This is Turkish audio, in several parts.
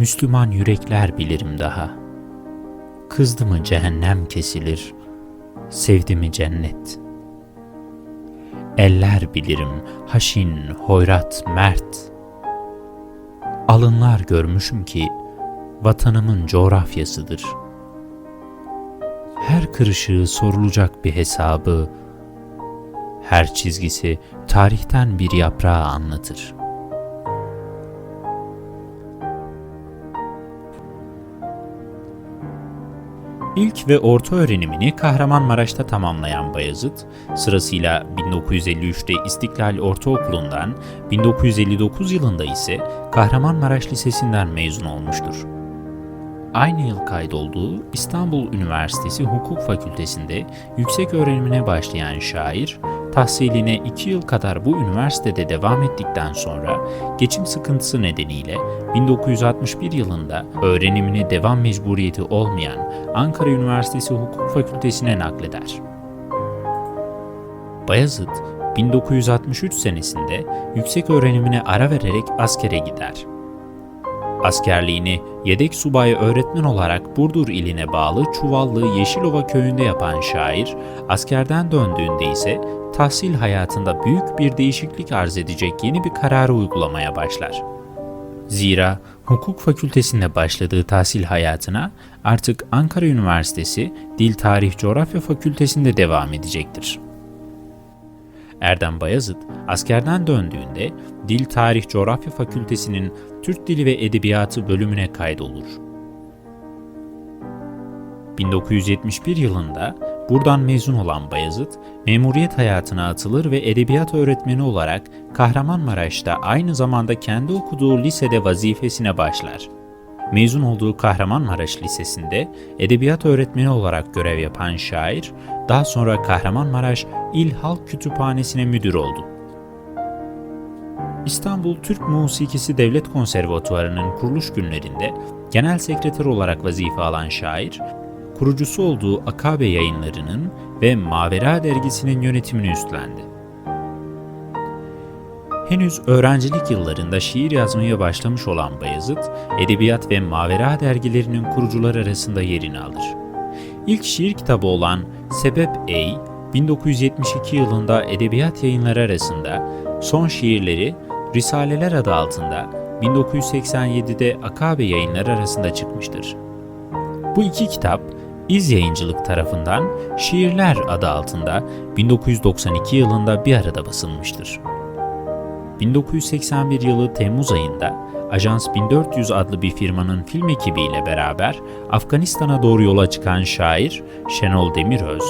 Müslüman yürekler bilirim daha. Kızdı mı cehennem kesilir, sevdi mi cennet. Eller bilirim haşin, hoyrat, mert. Alınlar görmüşüm ki vatanımın coğrafyasıdır. Her kırışığı sorulacak bir hesabı, her çizgisi tarihten bir yaprağı anlatır. İlk ve orta öğrenimini Kahramanmaraş'ta tamamlayan Bayezid, sırasıyla 1953'te İstiklal Ortaokulu'ndan, 1959 yılında ise Kahramanmaraş Lisesi'nden mezun olmuştur. Aynı yıl kaydolduğu İstanbul Üniversitesi Hukuk Fakültesi'nde yüksek öğrenimine başlayan şair, tahsiline iki yıl kadar bu üniversitede devam ettikten sonra geçim sıkıntısı nedeniyle 1961 yılında öğrenimine devam mecburiyeti olmayan Ankara Üniversitesi Hukuk Fakültesine nakleder. Bayezid 1963 senesinde yüksek öğrenimine ara vererek askere gider. Askerliğini yedek subay öğretmen olarak Burdur iline bağlı Çuvallı Yeşilova köyünde yapan şair, askerden döndüğünde ise tahsil hayatında büyük bir değişiklik arz edecek yeni bir kararı uygulamaya başlar. Zira hukuk fakültesinde başladığı tahsil hayatına artık Ankara Üniversitesi Dil Tarih Coğrafya Fakültesinde devam edecektir. Erdem Bayazıt askerden döndüğünde Dil Tarih Coğrafya Fakültesinin Türk Dili ve Edebiyatı bölümüne kaydolur. 1971 yılında buradan mezun olan Bayazıt, memuriyet hayatına atılır ve edebiyat öğretmeni olarak Kahramanmaraş'ta aynı zamanda kendi okuduğu lisede vazifesine başlar. Mezun olduğu Kahramanmaraş Lisesi'nde edebiyat öğretmeni olarak görev yapan şair, daha sonra Kahramanmaraş İl Halk Kütüphanesi'ne müdür oldu. İstanbul Türk Musikisi Devlet Konservatuvarı'nın kuruluş günlerinde genel sekreter olarak vazife alan şair, kurucusu olduğu Akabe yayınlarının ve Mavera dergisinin yönetimini üstlendi. Henüz öğrencilik yıllarında şiir yazmaya başlamış olan Bayezid, Edebiyat ve Mavera dergilerinin kurucular arasında yerini alır. İlk şiir kitabı olan Sebep Ey, 1972 yılında edebiyat yayınları arasında, son şiirleri Risaleler adı altında 1987'de Akabe yayınları arasında çıkmıştır. Bu iki kitap İz Yayıncılık tarafından Şiirler adı altında 1992 yılında bir arada basılmıştır. 1981 yılı Temmuz ayında Ajans 1400 adlı bir firmanın film ekibiyle beraber Afganistan'a doğru yola çıkan şair Şenol Demiröz,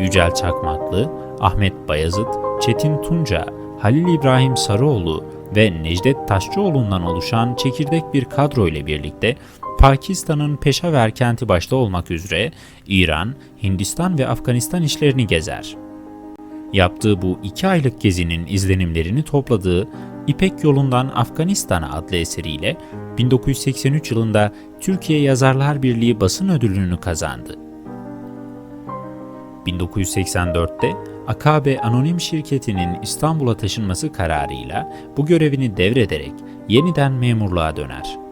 Yücel Çakmaklı, Ahmet Bayazıt, Çetin Tunca, Halil İbrahim Sarıoğlu ve Necdet Taşçıoğlu'ndan oluşan çekirdek bir kadro ile birlikte Pakistan'ın Peşaver kenti başta olmak üzere İran, Hindistan ve Afganistan işlerini gezer. Yaptığı bu iki aylık gezinin izlenimlerini topladığı İpek Yolundan Afganistan'a adlı eseriyle 1983 yılında Türkiye Yazarlar Birliği basın ödülünü kazandı. 1984'te Akabe Anonim Şirketi'nin İstanbul'a taşınması kararıyla bu görevini devrederek yeniden memurluğa döner.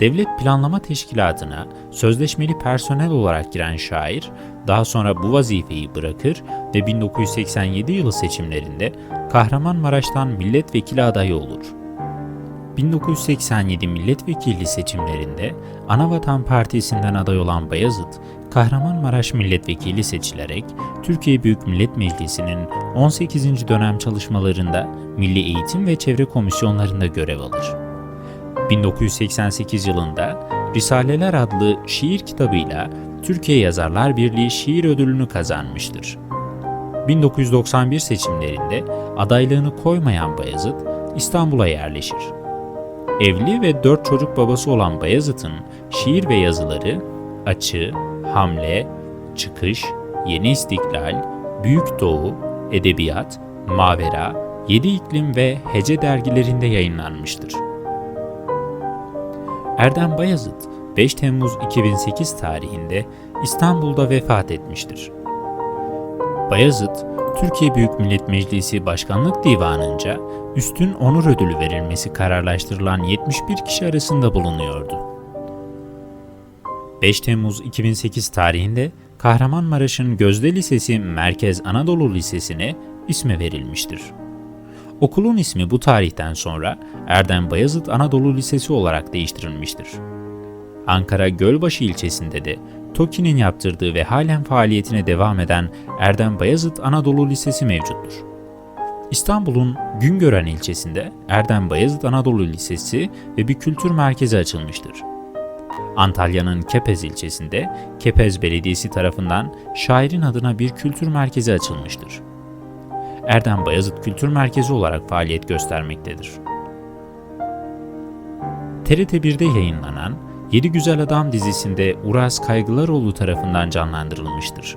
Devlet Planlama Teşkilatı'na sözleşmeli personel olarak giren şair, daha sonra bu vazifeyi bırakır ve 1987 yılı seçimlerinde Kahramanmaraş'tan milletvekili adayı olur. 1987 milletvekili seçimlerinde Anavatan Partisi'nden aday olan Bayazıt, Kahramanmaraş milletvekili seçilerek Türkiye Büyük Millet Meclisi'nin 18. dönem çalışmalarında Milli Eğitim ve Çevre Komisyonlarında görev alır. 1988 yılında Risaleler adlı şiir kitabıyla Türkiye Yazarlar Birliği şiir ödülünü kazanmıştır. 1991 seçimlerinde adaylığını koymayan Bayezid İstanbul'a yerleşir. Evli ve dört çocuk babası olan Bayezid'in şiir ve yazıları Açı, Hamle, Çıkış, Yeni İstiklal, Büyük Doğu, Edebiyat, Mavera, Yedi İklim ve Hece dergilerinde yayınlanmıştır. Erdem Bayezid 5 Temmuz 2008 tarihinde İstanbul'da vefat etmiştir. Bayezid Türkiye Büyük Millet Meclisi Başkanlık Divanı'nca üstün onur ödülü verilmesi kararlaştırılan 71 kişi arasında bulunuyordu. 5 Temmuz 2008 tarihinde Kahramanmaraş'ın Gözde Lisesi Merkez Anadolu Lisesi'ne isme verilmiştir. Okulun ismi bu tarihten sonra Erdem Bayazıt Anadolu Lisesi olarak değiştirilmiştir. Ankara Gölbaşı ilçesinde de TOKİ'nin yaptırdığı ve halen faaliyetine devam eden Erdem Bayazıt Anadolu Lisesi mevcuttur. İstanbul'un Güngören ilçesinde Erdem Bayazıt Anadolu Lisesi ve bir kültür merkezi açılmıştır. Antalya'nın Kepez ilçesinde Kepez Belediyesi tarafından şairin adına bir kültür merkezi açılmıştır. Erdem Bayazıt Kültür Merkezi olarak faaliyet göstermektedir. TRT 1'de yayınlanan Yedi Güzel Adam dizisinde Uras Kaygılaroğlu tarafından canlandırılmıştır.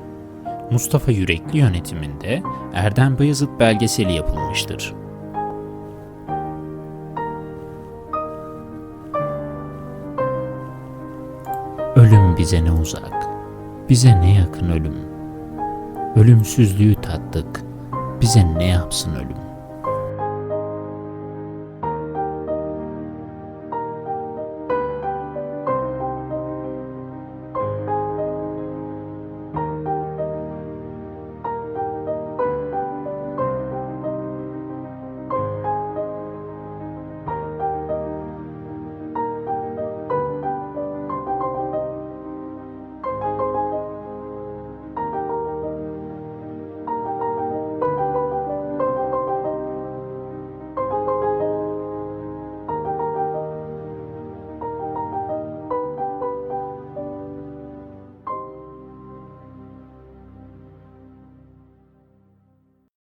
Mustafa Yürekli yönetiminde Erdem Bayazıt belgeseli yapılmıştır. Ölüm bize ne uzak, bize ne yakın ölüm. Ölümsüzlüğü tattık, bize ne yapsın ölüm.